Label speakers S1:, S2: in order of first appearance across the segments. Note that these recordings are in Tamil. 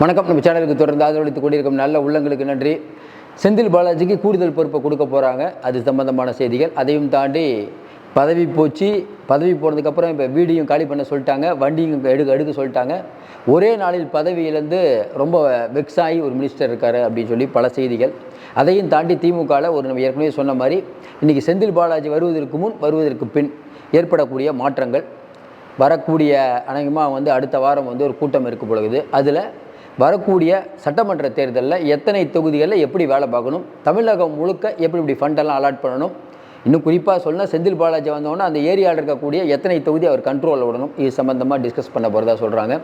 S1: வணக்கம். நம்ம சேனலுக்கு தொடர்ந்து ஆதரவளித்துக் கொண்டிருக்கும் நல்ல உள்ளங்களுக்கு நன்றி. செந்தில் பாலாஜிக்கு கூடுதல் பொறுப்பை கொடுக்க போகிறாங்க அது சம்பந்தமான செய்திகள். அதையும் தாண்டி பதவி போச்சு. பதவி போனதுக்கப்புறம் இப்போ வீடியும் காலி பண்ண சொல்லிட்டாங்க. வண்டியும் எடுக்க எடுக்க சொல்லிட்டாங்க. ஒரே நாளில் பதவியிலேருந்து ரொம்ப வெக்ஸாகி ஆகி ஒரு மினிஸ்டர் இருக்கார் அப்படின்னு சொல்லி பல செய்திகள். அதையும் தாண்டி திமுகவில் ஒரு நம்ம ஏற்கனவே சொன்ன மாதிரி இன்றைக்கி செந்தில் பாலாஜி வருவதற்கு முன் வருவதற்கு பின் ஏற்படக்கூடிய மாற்றங்கள். வரக்கூடிய அநேகமாக வந்து அடுத்த வாரம் வந்து ஒரு கூட்டம் இருக்க பொழுது அதில் வரக்கூடிய சட்டமன்ற தேர்தலில் எத்தனை தொகுதிகளில் எப்படி வேலை பார்க்கணும் தமிழகம் முழுக்க எப்படி இப்படி ஃபண்டெல்லாம் அலாட் பண்ணணும்? இன்னும் குறிப்பாக சொன்னால் செந்தில் பாலாஜி வந்தோன்னா அந்த ஏரியாவில் இருக்கக்கூடிய எத்தனை தொகுதி அவர் கண்ட்ரோலில் விடணும்? இது சம்மந்தமாக டிஸ்கஸ் பண்ண போகிறதா சொல்கிறாங்க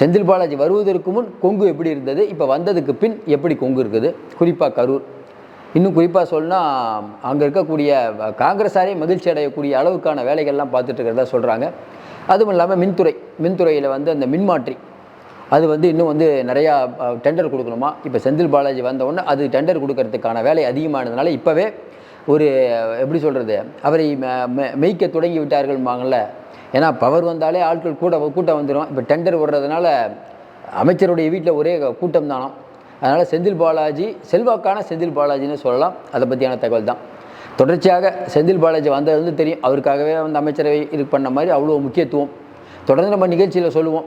S1: செந்தில் பாலாஜி வருவதற்கு முன் கொங்கு எப்படி இருந்தது? இப்போ வந்ததுக்கு பின் எப்படி கொங்கு இருக்குது? குறிப்பாக கரூர். இன்னும் குறிப்பாக சொன்னால் அங்கே இருக்கக்கூடிய காங்கிரஸாரே மகிழ்ச்சி அடையக்கூடிய அளவுக்கான வேலைகள்லாம் பார்த்துட்டு இருக்கிறதா சொல்கிறாங்க அதுவும் இல்லாமல் மின்துறை மின்துறையில் வந்து அந்த மின்மாற்றி அது வந்து இன்னும் வந்து நிறையா டெண்டர் கொடுக்கணுமா? இப்போ செந்தில் பாலாஜி வந்த உடனே அது டெண்டர் கொடுக்கறதுக்கான வேலை அதிகமானதுனால இப்போவே ஒரு எப்படி சொல்கிறது அவரை மெய்க்க தொடங்கி விட்டார்கள்பாங்கள்ல ஏன்னா பவர் வந்தாலே ஆட்கள் கூட கூட்டம் வந்துடும் இப்போ டெண்டர் விடுறதுனால அமைச்சருடைய வீட்டில் ஒரே கூட்டம் தானாம் அதனால் செந்தில் பாலாஜி செல்வாக்கான செந்தில் பாலாஜின்னு சொல்லலாம். அதை பற்றியான தகவல் தான். தொடர்ச்சியாக செந்தில் பாலாஜி வந்தது வந்து தெரியும். அவருக்காகவே வந்து அமைச்சரவை இது பண்ண மாதிரி அவ்வளோ முக்கியத்துவம். தொடர்ந்து நம்ம நிகழ்ச்சியில் சொல்லுவோம்.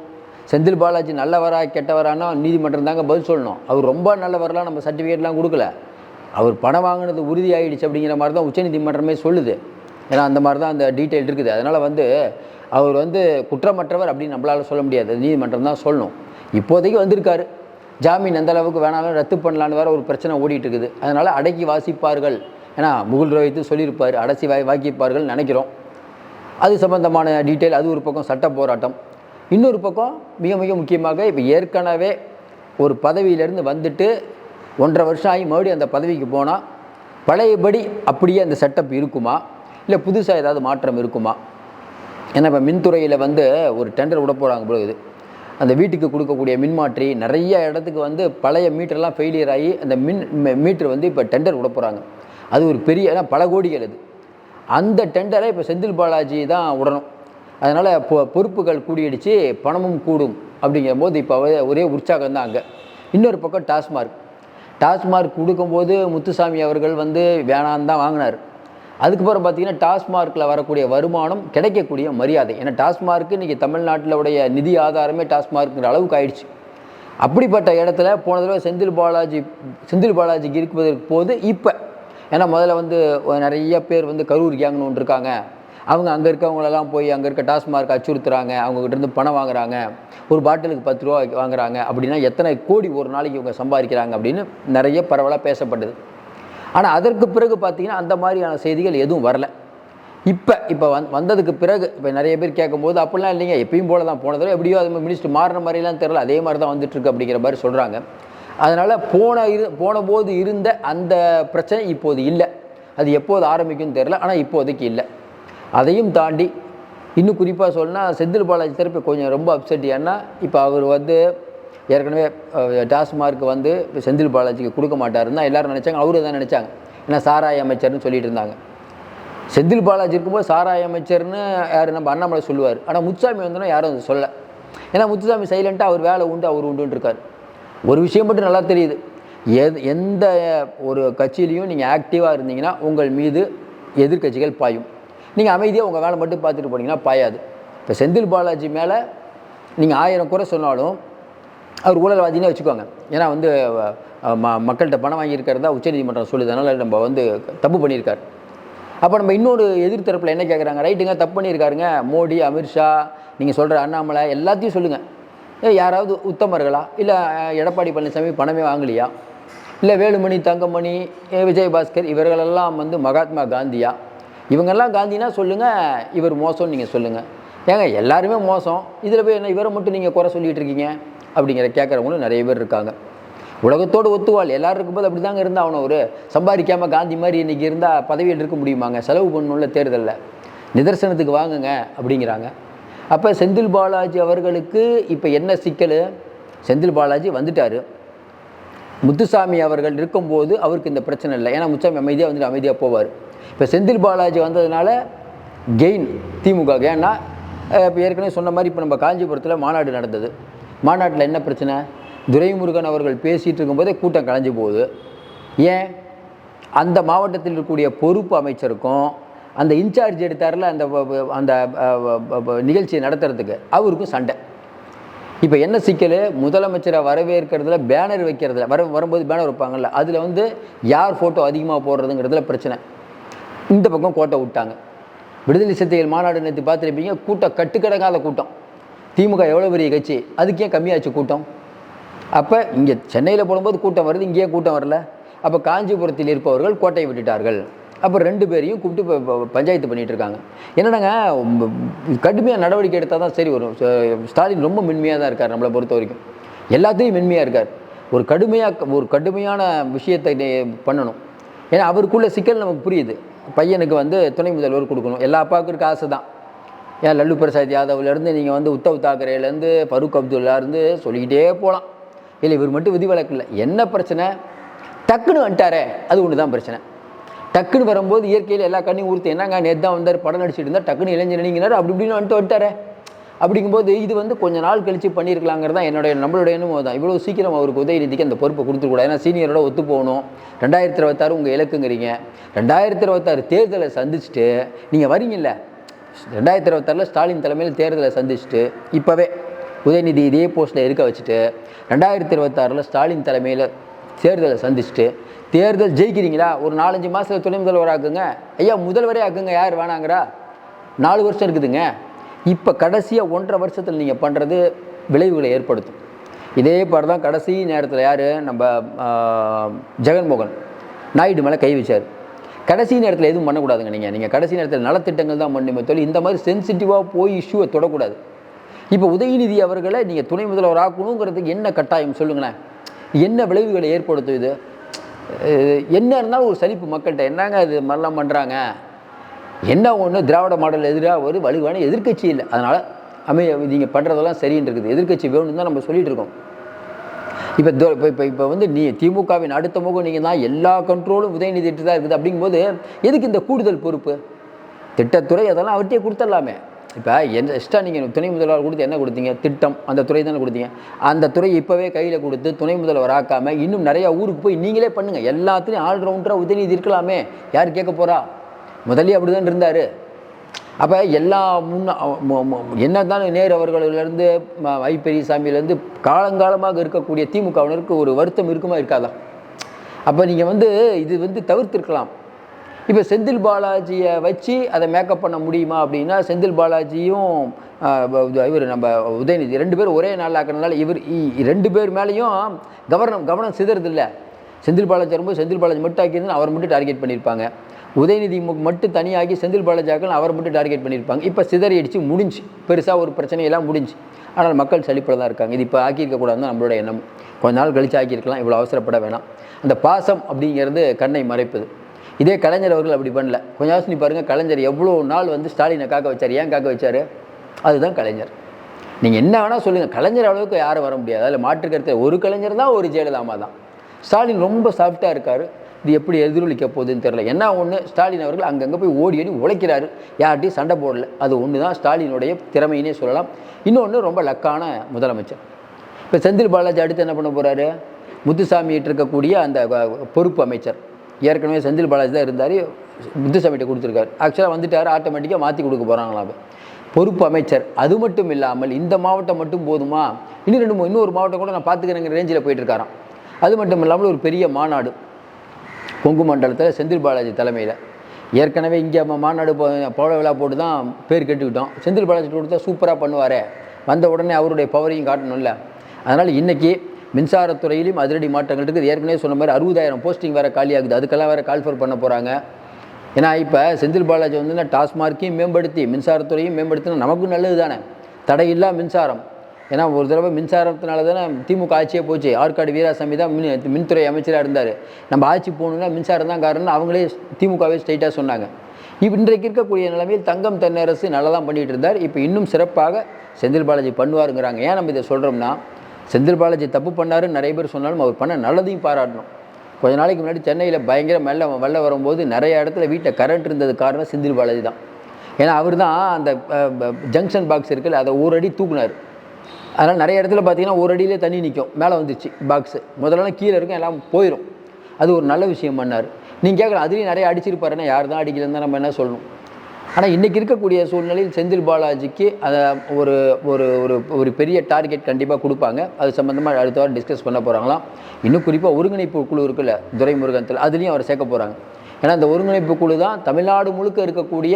S1: செந்தில் பாலாஜி நல்லவரா கெட்டவரானா நீதிமன்றம் தாங்க பதில் சொல்லணும். அவர் ரொம்ப நல்லவரெலாம் நம்ம சர்டிஃபிகேட்லாம் கொடுக்கல. அவர் பணம் வாங்கினது உறுதி ஆகிடுச்சு அப்படிங்கிற மாதிரி தான் உச்சநீதிமன்றமே சொல்லுது. ஏன்னா அந்த மாதிரி தான் அந்த டீட்டெயில் இருக்குது. அதனால் வந்து அவர் வந்து குற்றமற்றவர் அப்படின்னு நம்மளால் சொல்ல முடியாது. நீதிமன்றம் தான் சொல்லணும். இப்போதைக்கு வந்திருக்காரு. ஜாமீன் எந்த அளவுக்கு வேணாலும் ரத்து பண்ணலான்னு வேறு ஒரு பிரச்சனை ஓடிட்டு இருக்குது. அதனால் அடக்கி வாசிப்பார்கள். ஏன்னா முகுல் ரோஹித்து சொல்லியிருப்பார் அடசி வாய் வாக்கிப்பார்கள் நினைக்கிறோம். அது சம்பந்தமான டீட்டெயில் அது ஒரு பக்கம் சட்ட போராட்டம். இன்னொரு பக்கம் மிக மிக முக்கியமாக இப்போ ஏற்கனவே ஒரு பதவியிலேருந்து வந்துட்டு ஒன்றரை வருஷம் ஆகி மறுபடியும் அந்த பதவிக்கு போனால் பழையபடி அப்படியே அந்த செட்டப் இருக்குமா? இல்லை புதுசாக ஏதாவது மாற்றம் இருக்குமா? ஏன்னா இப்போ மின்துறையில் வந்து ஒரு டெண்டர் விட போகிறாங்க பொழுது அந்த வீட்டுக்கு கொடுக்கக்கூடிய மின்மாற்றி நிறைய இடத்துக்கு வந்து பழைய மீட்டர்லாம் ஃபெயிலியர் ஆகி அந்த மின் மீட்டர் வந்து இப்போ டெண்டர் விட போகிறாங்க அது ஒரு பெரிய ஏன்னா பல கோடிகள் அது. அந்த டெண்டரை இப்போ செந்தில் பாலாஜி தான் விடணும். அதனால் பொ பொறுப்புகள் கூடிடுச்சு பணமும் கூடும் அப்படிங்கும்போது இப்போ ஒரே உற்சாகம் தான் அங்கே. இன்னொரு பக்கம் டாஸ்மார்க். டாஸ்மார்க் கொடுக்கும்போது முத்துசாமி அவர்கள் வந்து வேணான்னு தான் வாங்கினார். அதுக்கப்புறம் பார்த்தீங்கன்னா டாஸ்மார்க்கில் வரக்கூடிய வருமானம் கிடைக்கக்கூடிய மரியாதை. ஏன்னா டாஸ்மார்க்கு இன்றைக்கி தமிழ்நாட்டில் உடைய நிதி ஆதாரமே டாஸ்மார்க்குங்கிற அளவுக்கு ஆயிடுச்சு. அப்படிப்பட்ட இடத்துல போன தடவை செந்தில் பாலாஜி செந்தில் பாலாஜிக்கு இருப்பதற்கு போது இப்போ ஏன்னா முதல்ல வந்து நிறைய பேர் வந்து கரூர் கேங்னு ஒன்று இருக்காங்க. அவங்க அங்கே இருக்கவங்களெல்லாம் போய் அங்கே இருக்க டாஸ்மார்க் அச்சுறுத்துறாங்க அவங்ககிட்ட இருந்து பணம் வாங்குறாங்க ஒரு பாட்டிலுக்கு பத்து ரூபா வாங்குறாங்க அப்படின்னா எத்தனை கோடி ஒரு நாளைக்கு இவங்க சம்பாதிக்கிறாங்க அப்படின்னு நிறைய பரவலாக பேசப்பட்டது. ஆனால் அதற்கு பிறகு பார்த்திங்கன்னா அந்த மாதிரியான செய்திகள் எதுவும் வரல. இப்போ இப்போ வந் வந்ததுக்கு பிறகு இப்போ நிறைய பேர் கேட்கும்போது அப்படிலாம் இல்லைங்க எப்பயும் போல தான் போன தடவை எப்படியோ அது மினிஸ்டர் மாறின மாதிரிலாம் தெரில அதே மாதிரி தான் வந்துட்டுருக்கு அப்படிங்கிற மாதிரி சொல்கிறாங்க அதனால் போன இரு போன போது இருந்த அந்த பிரச்சனை இப்போது இல்லை. அது எப்போது ஆரம்பிக்கும்னு தெரில ஆனால் இப்போதைக்கு இல்லை. அதையும் தாண்டி இன்னும் குறிப்பாக சொன்னால் செந்தில் பாலாஜி தரப்பு கொஞ்சம் ரொம்ப அப்செட் ஏன்னா இப்போ அவர் வந்து ஏற்கனவே டாஸ்மார்க் வந்து இப்போ செந்தில் பாலாஜிக்கு கொடுக்க மாட்டாருன்னு தான் நினச்சாங்க. அவரு தான் நினச்சாங்க. ஏன்னா சாராய அமைச்சர்னு சொல்லிட்டு இருந்தாங்க. செந்தில் பாலாஜி இருக்கும்போது சாராய அமைச்சர்னு யார்? நம்ம அண்ணாமலை சொல்லுவார். ஆனால் முத்துசாமி வந்தோன்னா யாரும் சொல்ல ஏன்னா முத்துசாமி சைலண்ட்டாக அவர் வேலை உண்டு அவர் உண்டுன்னு இருக்கார். ஒரு விஷயம் மட்டும் நல்லா தெரியுது. எது எந்த ஒரு கட்சியிலையும் நீங்கள் ஆக்டிவாக இருந்தீங்கன்னா உங்கள் மீது எதிர்க்கட்சிகள் பாயும். நீங்கள் அமைதியாக உங்கள் வேலை மட்டும் பார்த்துட்டு போனீங்கன்னா பாயாது. இப்போ செந்தில் பாலாஜி மேலே நீங்கள் ஆயிரம் குறை சொன்னாலும் அவர் ஊழல்வாதினே வச்சுக்கோங்க. ஏன்னா வந்து ம மக்கள்கிட்ட பணம் வாங்கியிருக்கிறதா உச்சநீதிமன்றம் சொல்லுது. அதனால் நம்ம வந்து தப்பு பண்ணியிருக்கார். அப்போ நம்ம இன்னொரு எதிர்த்தரப்பில் என்ன கேட்குறாங்க ரைட்டுங்க தப்பு பண்ணியிருக்காருங்க. மோடி அமித்ஷா நீங்கள் சொல்கிற அண்ணாமலை எல்லாத்தையும் சொல்லுங்கள் யாராவது உத்தமர்களா? இல்லை எடப்பாடி பழனிசாமி பணமே வாங்கலையா? இல்லை வேலுமணி தங்கமணி விஜயபாஸ்கர் இவர்களெல்லாம் வந்து மகாத்மா காந்தியா? இவங்கெல்லாம் காந்தினா சொல்லுங்கள் இவர் மோசம்னு நீங்கள் சொல்லுங்கள் ஏங்க எல்லாருமே மோசம். இதில் போய் என்ன இவரை மட்டும் நீங்கள் குறை சொல்லிகிட்டு இருக்கீங்க? அப்படிங்கிற கேட்குறவங்களும் நிறைய பேர் இருக்காங்க. உலகத்தோடு ஒத்துவாள். எல்லோரும் இருக்கும்போது அப்படி தாங்க இருந்தால் அவனை ஒரு சம்பாதிக்காமல் காந்தி மாதிரி இன்றைக்கி இருந்தால் பதவியில் இருக்க முடியுமாங்க? செலவு பண்ணணும்ல தேர்தலில். நிதர்சனத்துக்கு வாங்குங்க அப்படிங்கிறாங்க. அப்போ செந்தில் பாலாஜி அவர்களுக்கு இப்போ என்ன சிக்கல்? செந்தில் பாலாஜி வந்துட்டார். முத்துசாமி அவர்கள் இருக்கும்போது அவருக்கு இந்த பிரச்சனை இல்லை. ஏன்னா முத்துசாமி அமைதியாக வந்துட்டு அமைதியாக போவார். இப்போ செந்தில் பாலாஜி வந்ததுனால கெயின் திமுக. ஏன்னா இப்போ ஏற்கனவே சொன்ன மாதிரி இப்போ நம்ம காஞ்சிபுரத்தில் மாநாடு நடந்தது. மாநாட்டில் என்ன பிரச்சனை? துரைமுருகன் அவர்கள் பேசிகிட்டு இருக்கும்போதே கூட்டம் கலைஞ்சு போகுது. ஏன்? அந்த மாவட்டத்தில் இருக்கக்கூடிய பொறுப்பு அமைச்சருக்கும் அந்த இன்சார்ஜ் எடுத்தார்ல அந்த அந்த நிகழ்ச்சியை நடத்துறதுக்கு அவருக்கும் சண்டை. இப்போ என்ன சிக்கல்? முதலமைச்சரை வரவேற்கிறதுல பேனர் வைக்கிறதுல வர வரும்போது பேனர் வைப்பாங்கல்ல அதில் வந்து யார் ஃபோட்டோ அதிகமாக போடுறதுங்கிறதுல பிரச்சனை. இந்த பக்கம் கோட்டை விட்டாங்க. விடுதலை சிறுத்தைகள் மாநாடு நேற்று பார்த்துருப்பீங்க கூட்டம் கட்டுக்கடங்காத கூட்டம். திமுக எவ்வளோ பெரிய கட்சி? அதுக்கே கம்மியாச்சு கூட்டம். அப்போ இங்கே சென்னையில் போடும்போது கூட்டம் வருது இங்கேயே கூட்டம் வரல. அப்போ காஞ்சிபுரத்தில் இருப்பவர்கள் கோட்டையை விட்டுட்டார்கள். அப்போ ரெண்டு பேரையும் கூப்பிட்டு இப்போ பஞ்சாயத்து பண்ணிகிட்ருக்காங்க இருக்காங்க. என்னடாங்க கடுமையாக நடவடிக்கை எடுத்தால் தான் சரி வரும். ஸ்டாலின் ரொம்ப மென்மையாக தான் இருக்கார் நம்மளை பொறுத்த வரைக்கும். எல்லாத்தையும் மென்மையாக இருக்கார். ஒரு கடுமையாக ஒரு கடுமையான விஷயத்தை பண்ணணும். ஏன்னா அவருக்குள்ள சிக்கல் நமக்கு புரியுது. பையனுக்கு வந்து துணை முதல்வர் கொடுக்கணும். எல்லா அப்பாவுக்கும் இருக்க ஆசை தான் ஏன் லல்லு பிரசாத் யாதவ்லேருந்து நீங்கள் வந்து உத்தவ் தாக்கரேலேருந்து ஃபருக் அப்துல்லாருந்து சொல்லிக்கிட்டே போகலாம் இல்லை இவர் மட்டும் விதிவிலக்கு இல்லை. என்ன பிரச்சனை? டக்குன்னு வந்துட்டாரே. அது ஒன்று தான் பிரச்சனை. டக்குன்னு வரும்போது இயற்கையில் எல்லா கண்ணையும் ஊர்த்து என்னங்க நேற்று தான் வந்தார் படம் நடிச்சிட்டு இருந்தார் டக்குன்னு இளைஞர் நீங்கினார் அப்படி இப்படின்னு வந்துட்டு வந்துட்டாரே. அப்படிங்கும்போது இது வந்து கொஞ்ச நாள் கழிச்சு பண்ணியிருக்கலாங்கிறது தான் என்னுடைய நம்மளுடைய எண்ணமும் தான் இவ்வளோ சீக்கிரம் அவருக்கு உதயநிதிக்கு அந்த பொறுப்பை கொடுத்துருக்கூடாது ஏன்னா சீனியரோட ஒத்து போகணும். ரெண்டாயிரத்தி இருபத்தாறு உங்கள் இலக்குங்கிறீங்க. ரெண்டாயிரத்தி இருபத்தாறு தேர்தலை சந்திச்சுட்டு நீங்கள் வரீங்கல்ல? ரெண்டாயிரத்தி இருபத்தாறில் ஸ்டாலின் தலைமையில் தேர்தலை சந்திச்சுட்டு இப்போவே உதயநிதி இதே போஸ்ட்டில் இருக்க வச்சுட்டு ரெண்டாயிரத்தி இருபத்தாறில் ஸ்டாலின் தலைமையில் தேர்தலை சந்திச்சுட்டு தேர்தல் ஜெயிக்கிறீங்களா? ஒரு நாலஞ்சு மாதத்தில் துணை முதல்வர் ஆக்குங்க ஐயா முதல்வரே ஆக்குங்க. யார் வேணாங்கிறா? நாலு வருஷம் இருக்குதுங்க. இப்போ கடைசியாக ஒன்றரை வருஷத்தில் நீங்கள் பண்ணுறது விளைவுகளை ஏற்படுத்தும். இதே பாடு தான் கடைசி நேரத்தில் யார்? நம்ம ஜெகன்மோகன். நாயுடு மேலே கை வச்சார். கடைசி நேரத்தில் எதுவும் பண்ணக்கூடாதுங்க நீங்கள் நீங்கள் கடைசி நேரத்தில் நலத்திட்டங்கள் தான் பண்ணுமே தொழில் இந்த மாதிரி சென்சிட்டிவாக போய் இஷ்யூவை தொடக்கூடாது. இப்போ உதயநிதி அவர்களை நீங்கள் துணை முதல்வர் ஆக்கணுங்கிறதுக்கு என்ன கட்டாயம் சொல்லுங்களேன்? என்ன விளைவுகளை ஏற்படுத்தும் இது? என்ன இருந்தாலும் ஒரு சலிப்பு மக்கள்கிட்ட. என்னங்க இது மாதிரிலாம் பண்ணுறாங்க என்ன ஒன்று திராவிட மாடல் எதிராக ஒரு வலுவான எதிர்க்கட்சி இல்லை. அதனால் அமை நீங்கள் பண்ணுறதெல்லாம் சரின்னு இருக்குது. எதிர்க்கட்சி வேணும்னு தான் நம்ம சொல்லிட்டு இருக்கோம். இப்போ இப்போ இப்போ இப்போ வந்து நீ திமுகவின் அடுத்த முகம் நீங்கள் தான் எல்லா கண்ட்ரோலும் உதயநிதி தான் இருக்குது. அப்படிங்கும்போது எதுக்கு இந்த கூடுதல் பொறுப்பு? திட்டத்துறை அதெல்லாம் அவர்கிட்டயே கொடுத்துடலாமே. இப்போ எந்த எக்ஸ்ட்ரா நீங்கள் துணை முதல்வர் கொடுத்து என்ன கொடுத்தீங்க? திட்டம். அந்த துறை தானே கொடுத்தீங்க. அந்த துறை இப்போவே கையில் கொடுத்து துணை முதல்வர் ஆக்காமல் இன்னும் நிறையா ஊருக்கு போய் நீங்களே பண்ணுங்கள் எல்லாத்துலேயும் ஆல்ரவுண்டராக உதயநிதி இருக்கலாமே. யார் கேட்க போகிறா முதல்ல அப்படி தான் இருந்தார். அப்போ எல்லா முன்ன என்ன தான் நேரு அவர்களிலேருந்து ஐ பெரியசாமியிலேருந்து காலங்காலமாக இருக்கக்கூடிய திமுகவினருக்கு ஒரு வருத்தம் இருக்குமா இருக்காதா? அப்போ நீங்கள் வந்து இது வந்து தவிர்த்திருக்கலாம். இப்போ செந்தில் பாலாஜியை வச்சு அதை மேக்கப் பண்ண முடியுமா அப்படின்னா செந்தில் பாலாஜியும் இவர் நம்ம உதயநிதி ரெண்டு பேரும் ஒரே நாள் ஆக்கிறதுனால இவர் இ- ரெண்டு பேர் மேலேயும் கவனம் கவனம் சிதறதில்லை. செந்தில் பாலாஜி வரும்போது செந்தில் பாலாஜி மட்டும் ஆக்கியிருந்தா அவர் மட்டும் டார்கெட் பண்ணியிருப்பாங்க. உதயநிதி மட்டும் தனியாகி செந்தில் பாலாஜாக்கள் அவர் மட்டும் டார்கெட் பண்ணியிருப்பாங்க. இப்போ சிதறியடிச்சு முடிஞ்சு. பெருசாக ஒரு பிரச்சனையெல்லாம் முடிஞ்சு. ஆனால் மக்கள் சலிப்பில் தான் இருக்காங்க. இது இப்போ ஆக்கியிருக்கக்கூடாதுன்னு நம்மளோட எண்ணம். கொஞ்ச நாள் கழிச்சு ஆக்கியிருக்கலாம். இவ்வளோ அவசரப்பட வேணாம். அந்த பாசம் அப்படிங்கிறது கண்ணை மறைப்பது. இதே கலைஞர் அவர்கள் அப்படி பண்ணல. கொஞ்சம் யோசனை பாருங்கள் கலைஞர் எவ்வளோ நாள் வந்து ஸ்டாலினை காக்க வச்சார் ஏன் காக்க வச்சார்? அதுதான் கலைஞர். நீங்கள் என்ன வேணால் சொல்லுங்கள் கலைஞர் அளவுக்கு யாரும் வர முடியாது. அதில் மாற்று கருத்து ஒரு கலைஞர் தான் ஒரு ஜெயலலிதாமா தான். ஸ்டாலின் ரொம்ப சாஃப்டாக இருக்கார். இது எப்படி எதிரொலிக்க போகுதுன்னு தெரில என்ன ஒன்று ஸ்டாலின் அவர்கள் அங்கங்கே போய் ஓடி ஓடி உழைக்கிறாரு. யார்கிட்டையும் சண்டை போடல. அது ஒன்று தான் ஸ்டாலினுடைய திறமையினே சொல்லலாம். இன்னொன்று ரொம்ப லக்கான முதலமைச்சர். இப்போ செந்தில் பாலாஜி அடுத்து என்ன பண்ண போகிறாரு முத்துசாமிகிட்ட இருக்கக்கூடிய அந்த பொறுப்பு அமைச்சர். ஏற்கனவே செந்தில் பாலாஜி தான் இருந்தார். முத்துசாமிகிட்ட கொடுத்துருக்காரு. ஆக்சுவலாக வந்துட்டார் ஆட்டோமேட்டிக்காக மாற்றி கொடுக்க போகிறாங்களாம் பொறுப்பு அமைச்சர். அது மட்டும் இல்லாமல் இந்த மாவட்டம் மட்டும் போதுமா? இன்னும் ரெண்டு இன்னொரு மாவட்டம் கூட நான் பார்த்துக்கிறேங்கிற ரேஞ்சில் போயிட்டு இருக்காராம். அது மட்டும் இல்லாமல் ஒரு பெரிய மாநாடு. கொங்கு மண்டலத்தில் செந்தில் பாலாஜி தலைமையில். ஏற்கனவே இங்கே மாநாடு போ பவள விழா போட்டு தான் பேர் கெட்டுக்கிட்டோம். செந்தில் பாலாஜி கொடுத்தா சூப்பராக பண்ணுவார். வந்த உடனே அவருடைய பவரையும் காட்டணும்ல. அதனால் இன்றைக்கி மின்சாரத்துறையிலும் அதிரடி மாற்றங்கள் இருக்குது. ஏற்கனவே சொன்ன மாதிரி அறுபதாயிரம் போஸ்டிங் வேறு காலியாகுது அதுக்கெல்லாம் வேறு கால்ஃபர் பண்ண போகிறாங்க ஏன்னா இப்போ செந்தில் பாலாஜி வந்து டாஸ்மார்க்கையும் மேம்படுத்தி மின்சாரத்துறையும் மேம்படுத்தினா நமக்கும் நல்லது தானே தடையில்லா மின்சாரம். ஏன்னா ஒரு தடவை மின்சாரத்தினால தானே திமுக ஆட்சியே போச்சு. ஆற்காடு வீராசாமி தான் மின் மின்துறை அமைச்சராக இருந்தார். நம்ம ஆட்சி போகணுன்னா மின்சாரம் தான் காரணம் அவங்களே திமுகவே ஸ்ட்ரைட்டாக சொன்னாங்க. இப்போ இன்றைக்கு இருக்கக்கூடிய நிலைமையில் தங்கம் தென்னரசு நல்லா தான் பண்ணிகிட்டு இருந்தார் இப்போ இன்னும் சிறப்பாக செந்தில் பாலாஜி பண்ணுவாருங்கிறாங்க. ஏன் நம்ம இதை சொல்கிறோம்னா செந்தில் பாலாஜி தப்பு பண்ணாருன்னு நிறைய பேர் சொன்னாலும் அவர் பண்ண நல்லதையும் பாராட்டணும். கொஞ்ச நாளைக்கு முன்னாடி சென்னையில் பயங்கர மெல்ல வெள்ள வரும்போது நிறைய இடத்துல வீட்டில் கரண்ட் இருந்தது காரணம் செந்தில் பாலாஜி தான். ஏன்னா அவர் தான் அந்த ஜங்ஷன் பாக்ஸ் இருக்குல்ல அதை ஒரு அடி தூக்குனார். அதனால் நிறைய இடத்துல பார்த்தீங்கன்னா ஒரு அடியிலே தண்ணி நிற்கும் மேலே வந்துச்சு பாக்ஸு முதல்லலாம் கீழே இருக்கும் எல்லாம் போயிடும் அது ஒரு நல்ல விஷயம் பண்ணார். நீங்கள் கேட்கலாம் அதுலேயும் நிறைய அடிச்சிருப்பாருன்னா யார் தான் அடிக்கலன்னு தான் நம்ம என்ன சொல்லணும்? ஆனால் இன்றைக்கி இருக்கக்கூடிய சூழ்நிலையில் செந்தில் பாலாஜிக்கு அதை ஒரு ஒரு ஒரு ஒரு பெரிய டார்கெட் கண்டிப்பாக கொடுப்பாங்க. அது சம்மந்தமாக அடுத்த வாரம் டிஸ்கஸ் பண்ண போகிறாங்களாம் இன்னும் குறிப்பாக ஒருங்கிணைப்பு குழு இருக்குல்ல துரைமுருகத்தில் அதுலேயும் அவர் சேர்க்க போகிறாங்க ஏன்னா அந்த ஒருங்கிணைப்பு குழு தான் தமிழ்நாடு முழுக்க இருக்கக்கூடிய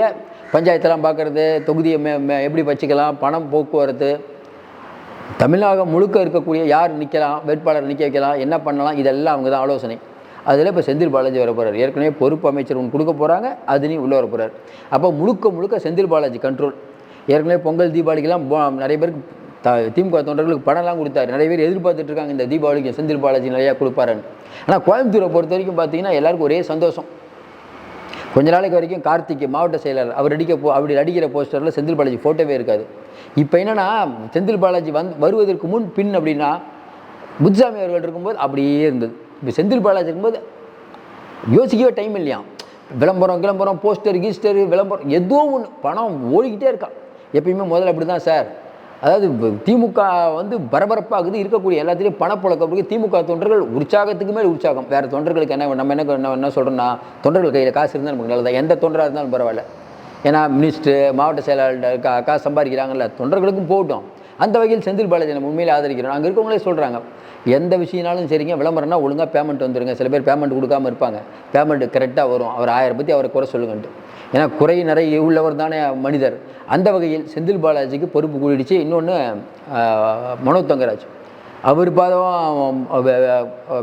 S1: பஞ்சாயத்தெல்லாம் பார்க்குறது தொகுதியை மே மே- எப்படி வச்சுக்கலாம் பணம் போக்குவரத்து தமிழகம் முழுக்க இருக்கக்கூடிய யார் நிற்கலாம் வேட்பாளர் நிற்க வைக்கலாம் என்ன பண்ணலாம் இதெல்லாம் அவங்க தான் ஆலோசனை. அதில் இப்போ செந்தில் பாலாஜி வர போகிறார் ஏற்கனவே பொறுப்பு அமைச்சர் ஒன்று கொடுக்க போகிறாங்க அதுலேயும் உள்ளே வர போகிறார் அப்போ முழுக்க முழுக்க செந்தில் பாலாஜி கண்ட்ரோல் ஏற்கனவே பொங்கல் தீபாவளிக்கெல்லாம் போ- நிறைய பேருக்கு த திமுக தொண்டர்களுக்கு பணம்லாம் கொடுத்தாரு. நிறைய பேர் எதிர்பார்த்துட்டு இருக்காங்க இந்த தீபாவளிக்கு செந்தில் பாலாஜி நிறையா கொடுப்பாருன்னு. ஆனால் கோயம்புத்தூரை பொறுத்த வரைக்கும் பார்த்தீங்கன்னா எல்லாருக்கும் ஒரே சந்தோஷம். கொஞ்ச நாளைக்கு வரைக்கும் கார்த்திக் மாவட்ட செயலாளர் அவர் அடிக்க போ அப்படி அடிக்கிற போஸ்டரில் செந்தில் பாலாஜி ஃபோட்டோவே இருக்காது. இப்போ என்னென்னா செந்தில் பாலாஜி வந் வருவதற்கு முன் பின் அப்படின்னா முத்துசாமி அவர்கள் இருக்கும்போது அப்படியே இருந்தது. இப்போ செந்தில் பாலாஜி இருக்கும்போது யோசிக்கவே டைம் இல்லையா விளம்பரம் கிளம்பரம் போஸ்டர் கீஸ்டர் விளம்பரம் ஏதோ ஒன்று பணம் ஓடிக்கிட்டே இருக்கான் எப்பயுமே முதல்ல அப்படி தான் சார் அதாவது திமுக வந்து பரபரப்பாகுது இருக்கக்கூடிய எல்லாத்துலேயும் பணப்புழக்கம் இருக்குது திமுக தொண்டர்கள் உற்சாகத்துக்கு மேலே உற்சாகம். வேறு தொண்டர்களுக்கு என்ன நம்ம என்ன என்ன என்ன சொல்கிறோம்னா தொண்டர்கள் கையில் காசு இருந்தால் நமக்கு நல்லதான் எந்த தொண்டராக இருந்தாலும் பரவாயில்ல. ஏன்னா மினிஸ்டர் மாவட்ட செயலாளர் அக்கா காசு சம்பாதிக்கிறாங்கல்ல தொண்டர்களுக்கும் போகட்டும். அந்த வகையில் செந்தில் பாலாஜி நம்ம ஆதரிக்கிறோம். அங்கே இருக்கவங்களே சொல்கிறாங்க எந்த விஷயம்னாலும் சரிங்க விளம்பரம்னா ஒழுங்காக பேமெண்ட் வந்துடுங்க சில பேர் பேமெண்ட் கொடுக்காம இருப்பாங்க. பேமெண்ட் கரெக்டாக வரும். அவர் ஆயிரம் பற்றி அவரை குறை சொல்லுங்கன்ட்டு. ஏன்னா குறை நிறைய உள்ளவர் தானே மனிதர். அந்த வகையில் செந்தில் பாலாஜிக்கு பொறுப்பு கூடிடுச்சு. இன்னொன்று மனோ தங்கராஜ். அவர் பாதம்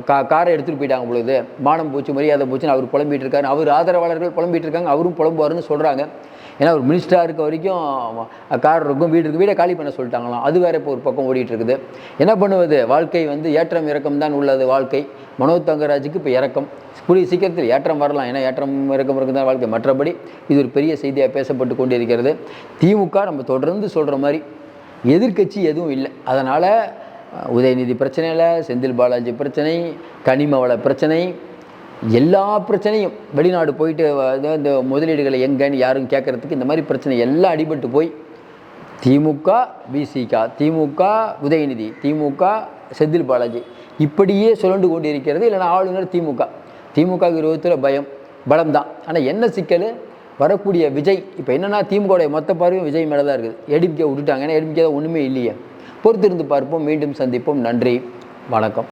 S1: கா காரை எடுத்துகிட்டு போயிட்டாங்க பொழுது மானம் போச்சு மரியாதை போச்சுன்னு அவர் புலம்பிகிட்டு இருக்காரு. அவர் ஆதரவாளர்கள் புலம்பிகிட்டு இருக்காங்க அவரும் புலம்புவாருன்னு சொல்கிறாங்க ஏன்னா ஒரு மினிஸ்டராக இருக்க வரைக்கும் கார் இருக்கும் வீடு இருக்கு வீடை காலி பண்ண சொல்லிட்டாங்களாம். அது வேறு இப்போ ஒரு பக்கம் ஓடிட்டு இருக்குது. என்ன பண்ணுவது? வாழ்க்கை வந்து ஏற்றம் இறக்கம் தான் உள்ளது வாழ்க்கை. மனோ தங்கராஜுக்கு இப்போ இறக்கம். கூடிய சீக்கிரத்தில் ஏற்றம் வரலாம். ஏன்னா ஏற்றம் இறக்கம் இருக்கு தான் வாழ்க்கை. மற்றபடி இது ஒரு பெரிய செய்தியாக பேசப்பட்டு கொண்டிருக்கிறது. திமுக நம்ம தொடர்ந்து சொல்கிற மாதிரி எதிர்க்கட்சி எதுவும் இல்லை. அதனால் உதயநிதி பிரச்சனையில் செந்தில் பாலாஜி பிரச்சனை கனிம வள பிரச்சனை எல்லா பிரச்சனையும் வெளிநாடு போயிட்டு இந்த முதலீடுகளை எங்கன்னு யாரும் கேட்கறதுக்கு இந்த மாதிரி பிரச்சனை எல்லாம் அடிபட்டு போய் திமுக விசிகா திமுக உதயநிதி திமுக செந்தில் பாலாஜி இப்படியே சுழண்டு கொண்டிருக்கிறது. இல்லைனா ஆளுநர் திமுக. திமுக விரோதத்தில் பயம் பலம் தான் ஆனால் என்ன சிக்கல்? வரக்கூடிய விஜய் இப்போ என்னென்னா திமுகவுடைய மொத்த பார்வையும் விஜய் மேலே தான் இருக்குது. எடுமிக்கை விட்டுட்டாங்க. ஏன்னா எடுமிக்கை தான் ஒன்றுமே இல்லையே. பொறுத்திருந்து பார்ப்போம். மீண்டும் சந்திப்போம். நன்றி. வணக்கம்.